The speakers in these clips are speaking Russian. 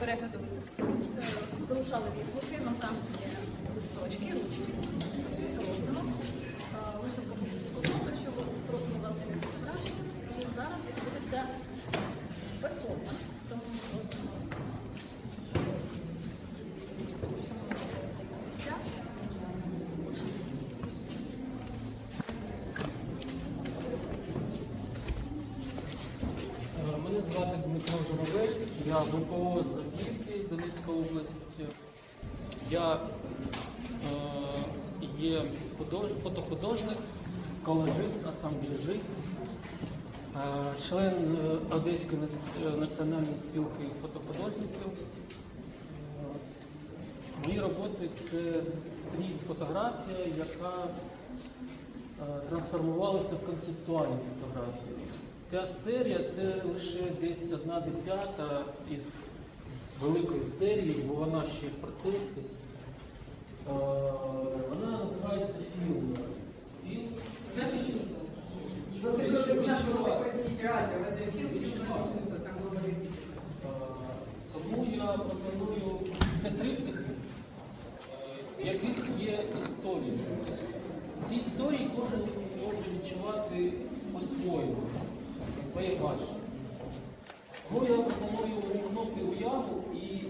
перегляду виставки. Залишали відгуки, нам там є листочки, ручки, просимо. Мене звати Дмитро Журавель, я ВПО з Авдіївки Донецької області. Я е, є худож- фотохудожник, колажист, асамбляжист, е, член е, Одеської е, національної спілки фотохудожників. Е, Мої роботи це стріт-фотографія, яка е, трансформувалася в концептуальну фотографію. Ця серія це лише десь одна десята із великої серії, бо вона ще в процесі. Е, Вона називається фільм. Наши чувства. Вот ты говоришь, наш такой, извините, радио, радиофильм, логотип. Е, Тому я пропоную це триптихи, е, в яких є історії. Ці історії кожен може відчувати по-своєму, своє бачення. Тому я пропоную увімкнути уяву і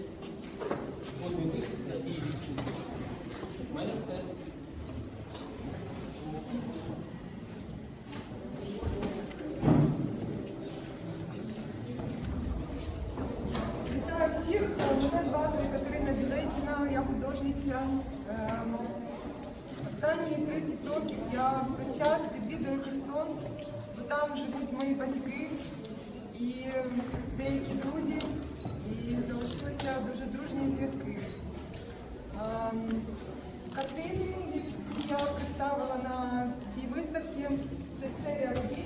подивитися і відчути. У мене все. Вітаю всіх. Мене звати Катерина Білецьна, я художниця. Останні 30 років я весь час відвідую Херсон, бо там живуть мої батьки і деякі друзі, і залишилися дуже дружні зв'язки. Ем, Картини, які я представила на цій виставці, це серія робіт.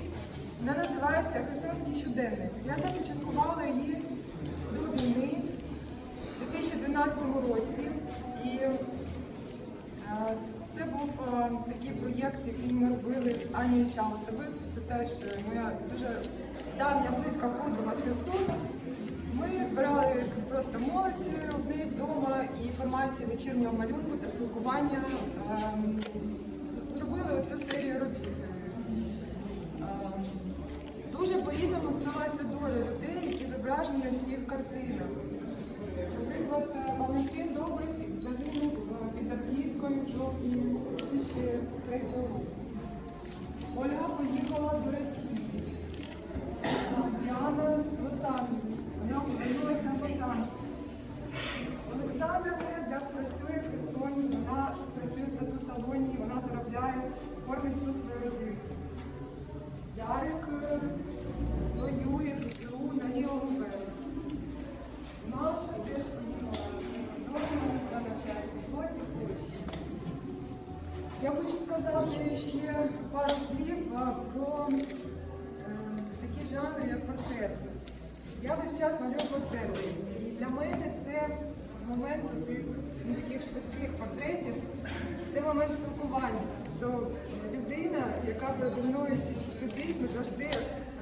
Вона називається Херсонський щоденник. Я започаткувала її до війни у 2012 році. І е, це був е, такий проєкт, який ми робили з Анією Чаусовою. Це теж е, моя дуже давня близька подруга з Херсону. Ми збирали просто молодь в неї вдома і формацію вечірнього малюнку та спілкування. Ем, Зробили цю серію робіт. Ем, Дуже по-різному склалася доля людей, які зображені на цих картинах. Всю свою родину. Ярик е, воює в ЗСУ на лівому березі. Маша теж поїхала додому та навчається в Лоті в Польщі. Я хочу сказати ще пару слів про е, такі жанри, як портрет. Я весь час малюю портрети. І для мене це момент таких швидких портретів, це момент спілкування. То людина, яка мною сидить, ми завжди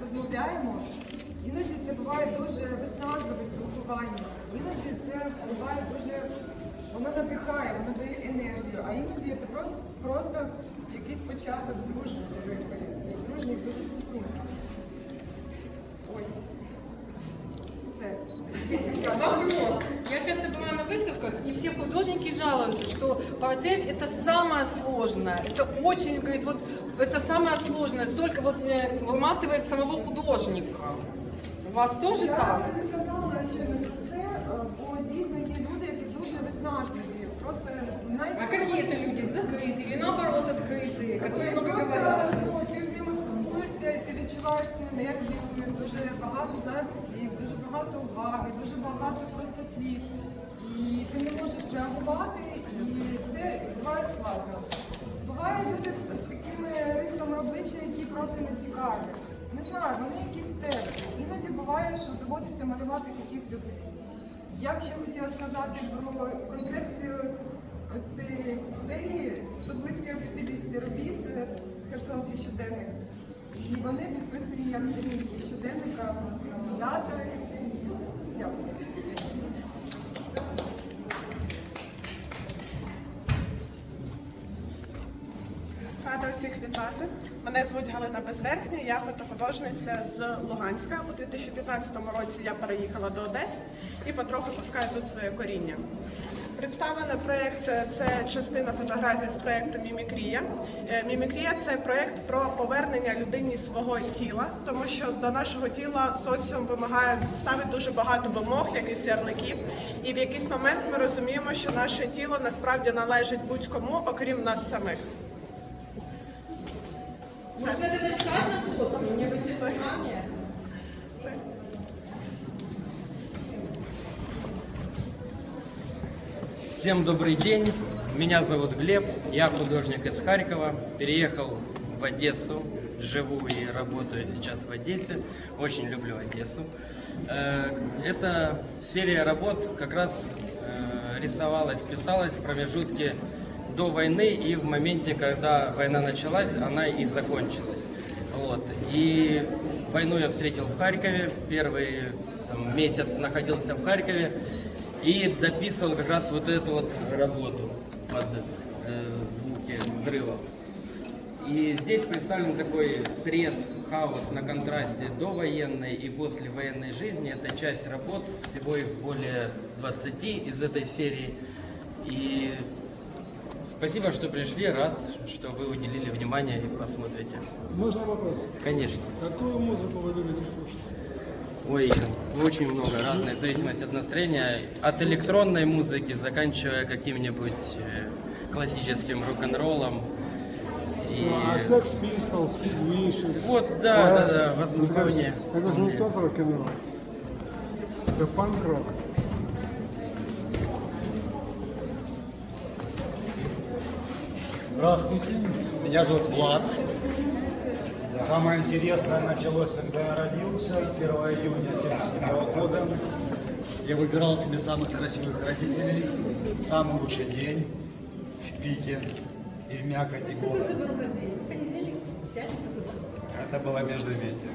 розмовляємо. Іноді це буває дуже виснажливе спілкування. Іноді це буває дуже, воно надихає, воно дає енергію, а іноді це просто, просто якийсь початок дружби дружніх дуже стосунків. Ось. Все. Вопрос. Я часто бываю на выставках, и все художники жалуются, что портрет это самое сложное. Это очень, говорит, вот это самое сложное. Столько вот э, выматывает самого художника. У вас тоже Я так? не сказала ще не про це, е, бо дійсно є люди, які дуже виснажливі. Просто знаєте, А какие это люди? Закрытые или наоборот открытые, которые много Просто, говорят? ну, ти з ними спілкуєшся, і ти відчуваєш цю енергію, дуже багато зайвих слів, дуже багато уваги, дуже багато просто слів. Реагувати, і це буває складно. Бувають люди з такими рисами обличчя, які просто не цікаві. Не знаю, вони якісь теплі. Іноді буває, що доводиться малювати таких людей. Я ще хотіла сказати про концепцію цієї серії. Тут близько 50 робіт Херсонський щоденник. І вони підписані як сторінки щоденника, дата. Дякую. Мене звуть Галина Безверхня, я фотохудожниця з Луганська. У 2015 році я переїхала до Одеси і потроху пускаю тут своє коріння. Представлений проєкт це частина фотографій з проєкту Мімікрія. Е, Мімікрія це проєкт про повернення людині свого тіла, тому що до нашого тіла соціум вимагає ставить дуже багато вимог, якихось ярликів. І в якийсь момент ми розуміємо, що наше тіло насправді належить будь-кому, окрім нас самих. Всем добрый день. Меня зовут Глеб. Я художник из Харькова. Переехал в Одессу. Живу и работаю сейчас в Одессе. Очень люблю Одессу. Э, Эта серия работ как раз э, рисовалась, писалась в промежутке до войны и в моменте, когда война началась, она и закончилась. Вот. И войну я встретил в Харькове. Первый там, месяц находился в Харькове и дописывал как раз вот эту вот работу под э, звуки взрывов. И здесь представлен такой срез, хаос на контрасте до военной и после военной жизни. Это часть работ, всего их более 20 из этой серии. И спасибо, что пришли, рад, что вы уделили внимание и посмотрите. Можно вопрос? Конечно. Какую музыку вы любите слушать? Ой, очень много разных, в зависимости от настроения. От электронной музыки, заканчивая каким-нибудь э, классическим рок-н-роллом. И... Ну, а Sex Pistols, Sid Вот, да, да, да, Clash. вот Это же- вполне. Это же не тот рок-н-ролл. Это панк-рок. Здравствуйте, меня зовут Влад. Самое интересное началось, когда я родился, 1 июня 1977 года. Я выбирал себе самых красивых родителей, самый лучший день в пике и в мякоти года. Это было междометие.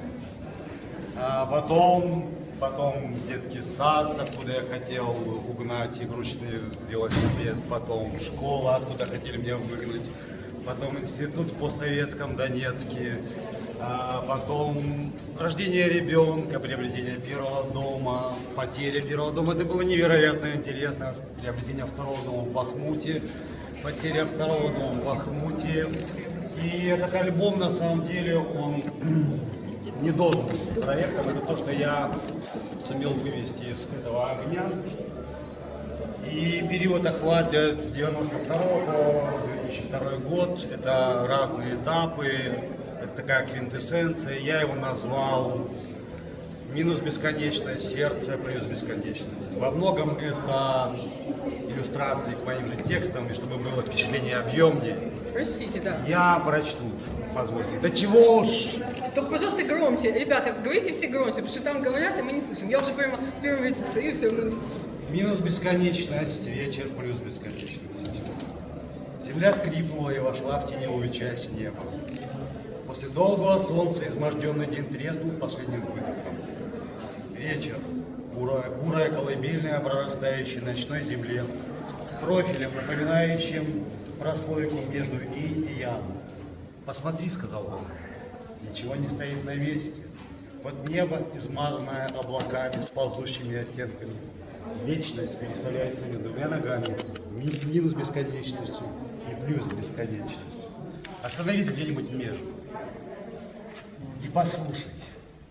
А потом, потом детский сад, откуда я хотел угнать игрушечный велосипед, потом школа, откуда хотели меня выгнать, потом институт по советском Донецке, а потом рождение ребенка, приобретение первого дома, потеря первого дома. Это было невероятно интересно. Приобретение второго дома в Бахмуте, потеря второго дома в Бахмуте. И этот альбом на самом деле он не должен быть проектом. Это то, что я сумел вывести из этого огня. И период охватывает с 92 по 2002 год. Это разные этапы, это такая квинтэссенция. Я его назвал минус бесконечность, сердце плюс бесконечность. Во многом это иллюстрации к моим же текстам, и чтобы было впечатление объемнее, Простите, да. я прочту, позвольте. Да чего уж, Только, пожалуйста, громче. Ребята, говорите все громче, потому что там говорят, и мы не слышим. Я уже прямо в первом виде стою, и все, мы. Минус бесконечность, вечер плюс бесконечность. Земля скрипнула и вошла в теневую часть неба. После долгого солнца изможденный день треснул последним выдохом. Вечер, бурая, бурая колыбельная, прорастающая ночной земле, профилем, напоминающим прослойку между и и я. «Посмотри», — сказал он, — «ничего не стоит на месте. Под небо, измазанное облаками с ползущими оттенками. Вечность переставляется между двумя ногами, ми- минус бесконечностью и плюс бесконечностью. Остановись где-нибудь между. И послушай.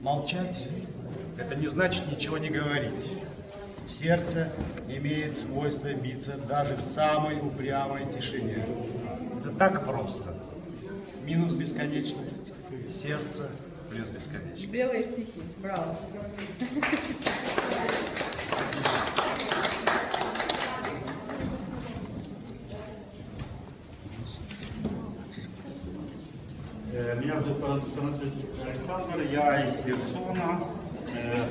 Молчать – это не значит ничего не говорить. Сердце имеет свойство биться даже в самой упрямой тишине. Это так просто. Минус бесконечность, сердце плюс бесконечность. Белые стихи. Браво. Э, Меня зовут Александр, я из Херсона. Э,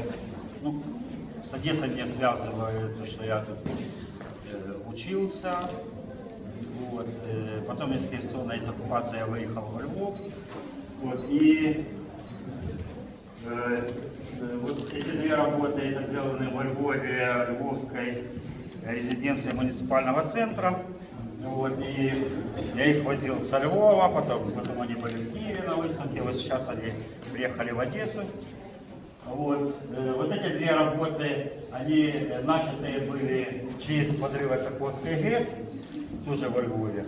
Ну, с Одессой меня связывает то, что я тут э, учился. Вот. э, Потом из Херсона, из оккупации я выехал во Львов. Вот. И э, э, вот эти две работы это сделаны во Львове, Львовской резиденции муниципального центра. Вот, и я их возил со Львова, потом, потом они были в Киеве на выставке, вот сейчас они приехали в Одессу. Вот, э, вот эти две работы, они э, начатые были в честь подрыва Каховской ГЭС, тоже во Львове.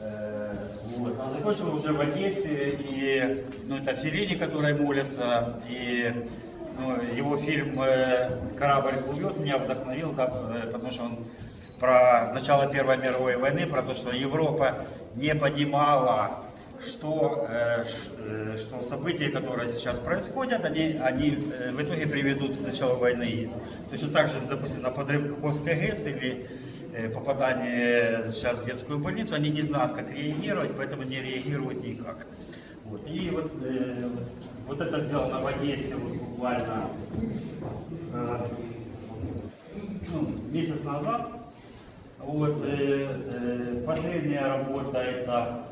Э, Вот. А закончил уже в Одессе, и ну, это Феллини, который молится, и ну, его фильм «Корабль плывет» меня вдохновил, да, потому что он про начало Первой мировой войны, про то, что Европа не понимала, что, э, э, что события, которые сейчас происходят, они, они э, в итоге приведут к началу войны. Точно так же, допустим, на подрыв Каховской ГЭС или попадание сейчас в детскую больницу, они не знают, как реагировать, поэтому не реагируют никак. Вот. И вот, э, вот это сделано в Одессе вот буквально э, ну, месяц назад. Вот, э, э, последняя работа это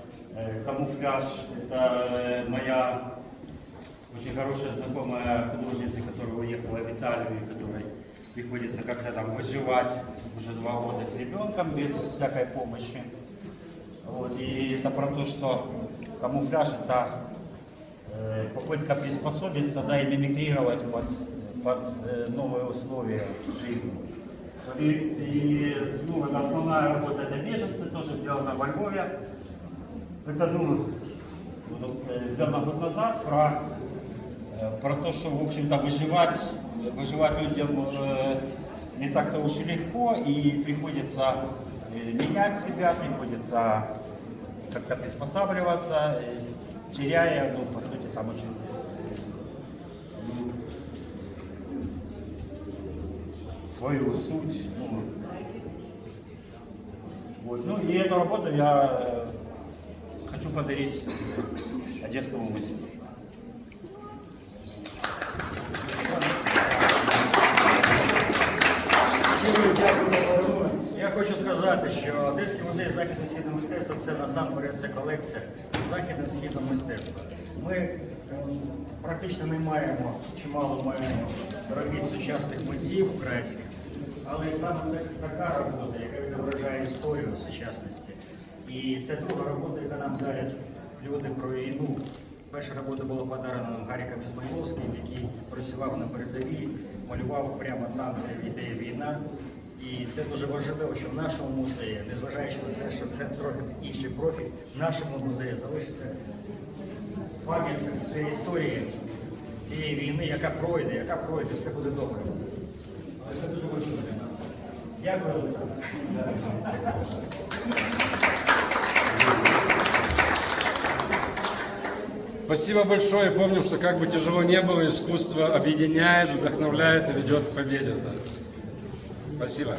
камуфляж, это э, моя очень хорошая знакомая художница, которая уехала в Италию, и которой приходится как-то там выживать уже два года с ребенком без всякой помощи. Вот, и это про то, что камуфляж это э, попытка приспособиться, да, и мимикрировать под, под э, новые условия жизни. И, и, ну, основная работа это беженцы, тоже сделана во Львове. Это, ну, вот, э, сделано год назад про, э, про то, что, в общем-то, выживать, выживать людям э, не так-то уж и легко, и приходится менять себя, приходится как-то приспосабливаться, теряя, ну, по сути, там очень ну, свою суть. Ну, вот. ну и эту работу я хочу подарить Одесскому музею. Я хочу сказати, що Одеський музей західно-східного мистецтва це насамперед це колекція західно-східного мистецтва. Ми е, практично не маємо, чимало маємо робіт сучасних митців українських, але саме така робота, яка відображає історію сучасності. І це друга робота, яка нам дарять люди про війну. Перша робота була подарена нам Гаріком Ізмайловським, який працював на передовій, малював прямо там, де йде війна. І це дуже важливо, що в нашому музеї, незважаючи на те, що це трохи інший профіль, в нашому музеї залишиться пам'ять цієї історії, цієї війни, яка пройде, яка пройде, все буде добре. Але це дуже важливо для нас. Дякую, Олександр. Спасибо большое. Помним, что как бы тяжело не было, искусство объединяет, вдохновляет и ведет к победе. знаете. Спасибо.